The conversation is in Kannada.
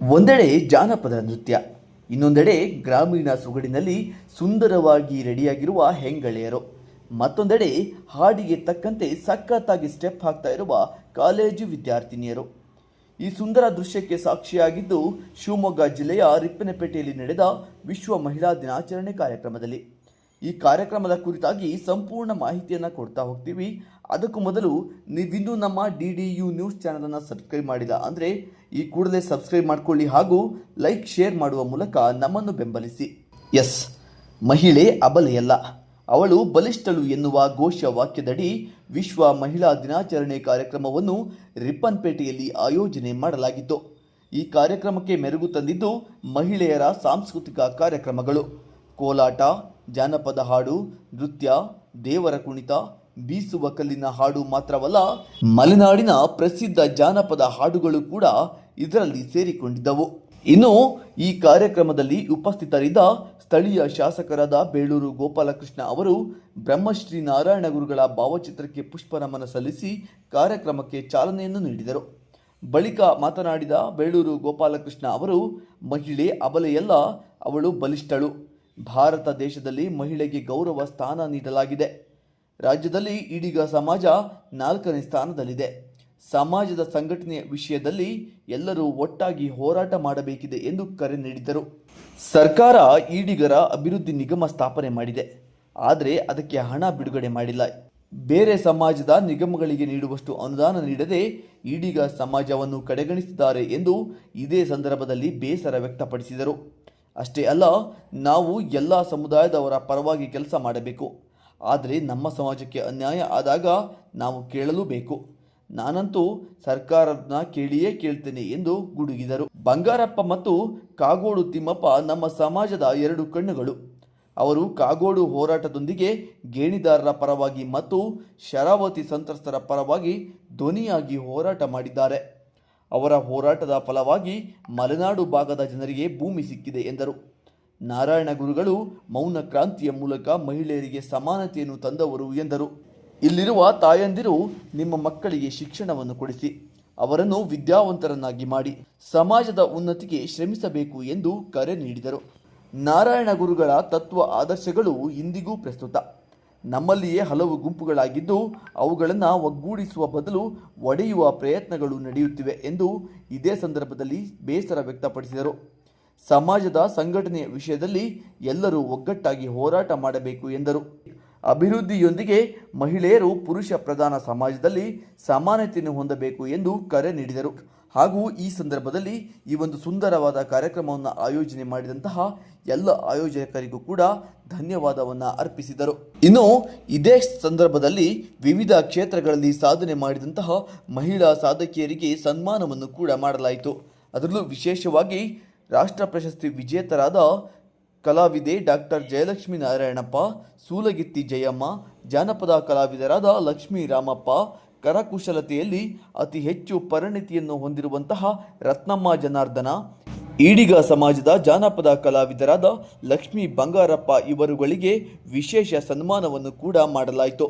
ಒಂದೆಡೆ ಜಾನಪದ ನೃತ್ಯ, ಇನ್ನೊಂದೆಡೆ ಗ್ರಾಮೀಣ ಸೊಗಡಿನಲ್ಲಿ ಸುಂದರವಾಗಿ ರೆಡಿಯಾಗಿರುವ ಹೆಂಗಳೆಯರು. ಮತ್ತೊಂದೆಡೆ ಹಾಡಿಗೆ ತಕ್ಕಂತೆ ಸಖತ್ತಾಗಿ ಸ್ಟೆಪ್ ಹಾಕ್ತಾ ಇರುವ ಕಾಲೇಜು ವಿದ್ಯಾರ್ಥಿನಿಯರು. ಈ ಸುಂದರ ದೃಶ್ಯಕ್ಕೆ ಸಾಕ್ಷಿಯಾಗಿದ್ದು ಶಿವಮೊಗ್ಗ ಜಿಲ್ಲೆಯ ರಿಪ್ಪನಪೇಟೆಯಲ್ಲಿ ನಡೆದ ವಿಶ್ವ ಮಹಿಳಾ ದಿನಾಚರಣೆ ಕಾರ್ಯಕ್ರಮದಲ್ಲಿ. ಈ ಕಾರ್ಯಕ್ರಮದ ಕುರಿತಾಗಿ ಸಂಪೂರ್ಣ ಮಾಹಿತಿಯನ್ನು ಕೊಡ್ತಾ ಹೋಗ್ತೀವಿ. ಅದಕ್ಕೂ ಮೊದಲು ನೀವಿನ್ನೂ ನಮ್ಮ ಡಿ ಡಿ ಯು ನ್ಯೂಸ್ ಚಾನಲನ್ನು ಸಬ್ಸ್ಕ್ರೈಬ್ ಮಾಡಿಲ್ಲ ಅಂದರೆ ಈ ಕೂಡಲೇ ಸಬ್ಸ್ಕ್ರೈಬ್ ಮಾಡಿಕೊಳ್ಳಿ ಹಾಗೂ ಲೈಕ್, ಶೇರ್ ಮಾಡುವ ಮೂಲಕ ನಮ್ಮನ್ನು ಬೆಂಬಲಿಸಿ. ಎಸ್, ಮಹಿಳೆ ಅಬಲೆಯಲ್ಲ. ಅವಳು ಬಲಿಷ್ಠಳು ಎನ್ನುವ ಘೋಷ ವಾಕ್ಯದಡಿ ವಿಶ್ವ ಮಹಿಳಾ ದಿನಾಚರಣೆ ಕಾರ್ಯಕ್ರಮವನ್ನು ರಿಪ್ಪನ್ಪೇಟೆಯಲ್ಲಿ ಆಯೋಜನೆ ಮಾಡಲಾಗಿತ್ತು. ಈ ಕಾರ್ಯಕ್ರಮಕ್ಕೆ ಮೆರುಗು ತಂದಿದ್ದು ಮಹಿಳೆಯರ ಸಾಂಸ್ಕೃತಿಕ ಕಾರ್ಯಕ್ರಮಗಳು. ಕೋಲಾಟ ಜಾನಪದ ಹಾಡು, ನೃತ್ಯ, ದೇವರ ಕುಣಿತ, ಬೀಸುವ ಕಲ್ಲಿನ ಹಾಡು ಮಾತ್ರವಲ್ಲ, ಮಲೆನಾಡಿನ ಪ್ರಸಿದ್ಧ ಜಾನಪದ ಹಾಡುಗಳು ಕೂಡ ಇದರಲ್ಲಿ ಸೇರಿಕೊಂಡಿದ್ದವು. ಇನ್ನು ಈ ಕಾರ್ಯಕ್ರಮದಲ್ಲಿ ಉಪಸ್ಥಿತರಿದ್ದ ಸ್ಥಳೀಯ ಶಾಸಕರಾದ ಬೇಳೂರು ಗೋಪಾಲಕೃಷ್ಣ ಅವರು ಬ್ರಹ್ಮಶ್ರೀ ನಾರಾಯಣ ಗುರುಗಳ ಭಾವಚಿತ್ರಕ್ಕೆ ಪುಷ್ಪನಮನ ಸಲ್ಲಿಸಿ ಕಾರ್ಯಕ್ರಮಕ್ಕೆ ಚಾಲನೆಯನ್ನು ನೀಡಿದರು. ಬಳಿಕ ಮಾತನಾಡಿದ ಬೇಳೂರು ಗೋಪಾಲಕೃಷ್ಣ ಅವರು, ಮಹಿಳೆ, ಅಬಲೆಯಲ್ಲ, ಅವಳು ಬಲಿಷ್ಠಳು. ಭಾರತ ದೇಶದಲ್ಲಿ ಮಹಿಳೆಗೆ ಗೌರವ ಸ್ಥಾನ ನೀಡಲಾಗಿದೆ. ರಾಜ್ಯದಲ್ಲಿ ಈಡಿಗ ಸಮಾಜ ನಾಲ್ಕನೇ ಸ್ಥಾನದಲ್ಲಿದೆ. ಸಮಾಜದ ಸಂಘಟನೆಯ ವಿಷಯದಲ್ಲಿ ಎಲ್ಲರೂ ಒಟ್ಟಾಗಿ ಹೋರಾಟ ಮಾಡಬೇಕಿದೆ ಎಂದು ಕರೆ ನೀಡಿದರು ಸರ್ಕಾರ ಈಡಿಗರ ಅಭಿವೃದ್ಧಿ ನಿಗಮ ಸ್ಥಾಪನೆ ಮಾಡಿದೆ. ಆದರೆ ಅದಕ್ಕೆ ಹಣ ಬಿಡುಗಡೆ ಮಾಡಿಲ್ಲ. ಬೇರೆ ಸಮಾಜದ ನಿಗಮಗಳಿಗೆ ನೀಡುವಷ್ಟು ಅನುದಾನ ನೀಡದೆ ಈಡಿಗ ಸಮಾಜವನ್ನು ಕಡೆಗಣಿಸಿದ್ದಾರೆ ಎಂದು ಇದೇ ಸಂದರ್ಭದಲ್ಲಿ ಬೇಸರ ವ್ಯಕ್ತಪಡಿಸಿದರು. ಅಷ್ಟೇ ಅಲ್ಲ, ನಾವು ಎಲ್ಲ ಸಮುದಾಯದವರ ಪರವಾಗಿ ಕೆಲಸ ಮಾಡಬೇಕು. ಆದರೆ ನಮ್ಮ ಸಮಾಜಕ್ಕೆ ಅನ್ಯಾಯ ಆದಾಗ ನಾವು ಕೇಳಲೂಬೇಕು. ನಾನಂತೂ ಸರ್ಕಾರನ ಕೇಳಿಯೇ ಕೇಳ್ತೇನೆ ಎಂದು ಗುಡುಗಿದರು. ಬಂಗಾರಪ್ಪ ಮತ್ತು ಕಾಗೋಡು ತಿಮ್ಮಪ್ಪ ನಮ್ಮ ಸಮಾಜದ ಎರಡು ಕಣ್ಣುಗಳು. ಅವರು ಕಾಗೋಡು ಹೋರಾಟದೊಂದಿಗೆ ಗೇಣಿದಾರರ ಪರವಾಗಿ ಮತ್ತು ಶರಾವತಿ ಸಂತ್ರಸ್ತರ ಪರವಾಗಿ ಧ್ವನಿಯಾಗಿ ಹೋರಾಟ ಮಾಡಿದ್ದಾರೆ. ಅವರ ಹೋರಾಟದ ಫಲವಾಗಿ ಮಲೆನಾಡು ಭಾಗದ ಜನರಿಗೆ ಭೂಮಿ ಸಿಕ್ಕಿದೆ ಎಂದರು. ನಾರಾಯಣ ಗುರುಗಳು ಮೌನ ಕ್ರಾಂತಿಯ ಮೂಲಕ ಮಹಿಳೆಯರಿಗೆ ಸಮಾನತೆಯನ್ನು ತಂದವರು ಎಂದರು. ಇಲ್ಲಿರುವ ತಾಯಂದಿರು ನಿಮ್ಮ ಮಕ್ಕಳಿಗೆ ಶಿಕ್ಷಣವನ್ನು ಕೊಡಿಸಿ, ಅವರನ್ನು ವಿದ್ಯಾವಂತರನ್ನಾಗಿ ಮಾಡಿ, ಸಮಾಜದ ಉನ್ನತಿಗೆ ಶ್ರಮಿಸಬೇಕು ಎಂದು ಕರೆ ನೀಡಿದರು. ನಾರಾಯಣ ಗುರುಗಳ ತತ್ವ ಆದರ್ಶಗಳು ಇಂದಿಗೂ ಪ್ರಸ್ತುತ. ನಮ್ಮಲ್ಲಿಯೇ ಹಲವು ಗುಂಪುಗಳಾಗಿದ್ದು ಅವುಗಳನ್ನು ಒಗ್ಗೂಡಿಸುವ ಬದಲು ಒಡೆಯುವ ಪ್ರಯತ್ನಗಳು ನಡೆಯುತ್ತಿವೆ ಎಂದು ಇದೇ ಸಂದರ್ಭದಲ್ಲಿ ಬೇಸರ ವ್ಯಕ್ತಪಡಿಸಿದರು. ಸಮಾಜದ ಸಂಘಟನೆಯ ವಿಷಯದಲ್ಲಿ ಎಲ್ಲರೂ ಒಗ್ಗಟ್ಟಾಗಿ ಹೋರಾಟ ಮಾಡಬೇಕು ಎಂದರು. ಅಭಿವೃದ್ಧಿಯೊಂದಿಗೆ ಮಹಿಳೆಯರು ಪುರುಷ ಪ್ರಧಾನ ಸಮಾಜದಲ್ಲಿ ಸಮಾನತೆಯನ್ನು ಹೊಂದಬೇಕು ಎಂದು ಕರೆ ನೀಡಿದರು. ಹಾಗೂ ಈ ಸಂದರ್ಭದಲ್ಲಿ ಈ ಒಂದು ಸುಂದರವಾದ ಕಾರ್ಯಕ್ರಮವನ್ನು ಆಯೋಜನೆ ಮಾಡಿದಂತಹ ಎಲ್ಲ ಆಯೋಜಕರಿಗೂ ಕೂಡ ಧನ್ಯವಾದವನ್ನು ಅರ್ಪಿಸಿದರು. ಇನ್ನು ಇದೇ ಸಂದರ್ಭದಲ್ಲಿ ವಿವಿಧ ಕ್ಷೇತ್ರಗಳಲ್ಲಿ ಸಾಧನೆ ಮಾಡಿದಂತಹ ಮಹಿಳಾ ಸಾಧಕಿಯರಿಗೆ ಸನ್ಮಾನವನ್ನು ಕೂಡ ಮಾಡಲಾಯಿತು. ಅದರಲ್ಲೂ ವಿಶೇಷವಾಗಿ ರಾಷ್ಟ್ರ ಪ್ರಶಸ್ತಿ ವಿಜೇತರಾದ ಕಲಾವಿದೆ ಡಾಕ್ಟರ್ ಜಯಲಕ್ಷ್ಮಿ ನಾರಾಯಣಪ್ಪ ಸೂಲಗಿತ್ತಿ ಜಯಮ್ಮ, ಜಾನಪದ ಕಲಾವಿದರಾದ ಲಕ್ಷ್ಮೀ ರಾಮಪ್ಪ, ಕರಕುಶಲತೆಯಲ್ಲಿ ಅತಿ ಹೆಚ್ಚು ಪರಿಣಿತಿಯನ್ನು ಹೊಂದಿರುವಂತಹ ರತ್ನಮ್ಮ ಜನಾರ್ದನ, ಈಡಿಗ ಸಮಾಜದ ಜಾನಪದ ಕಲಾವಿದರಾದ ಲಕ್ಷ್ಮೀ ಬಂಗಾರಪ್ಪ ಇವರುಗಳಿಗೆ ವಿಶೇಷ ಸನ್ಮಾನವನ್ನು ಕೂಡ ಮಾಡಲಾಯಿತು.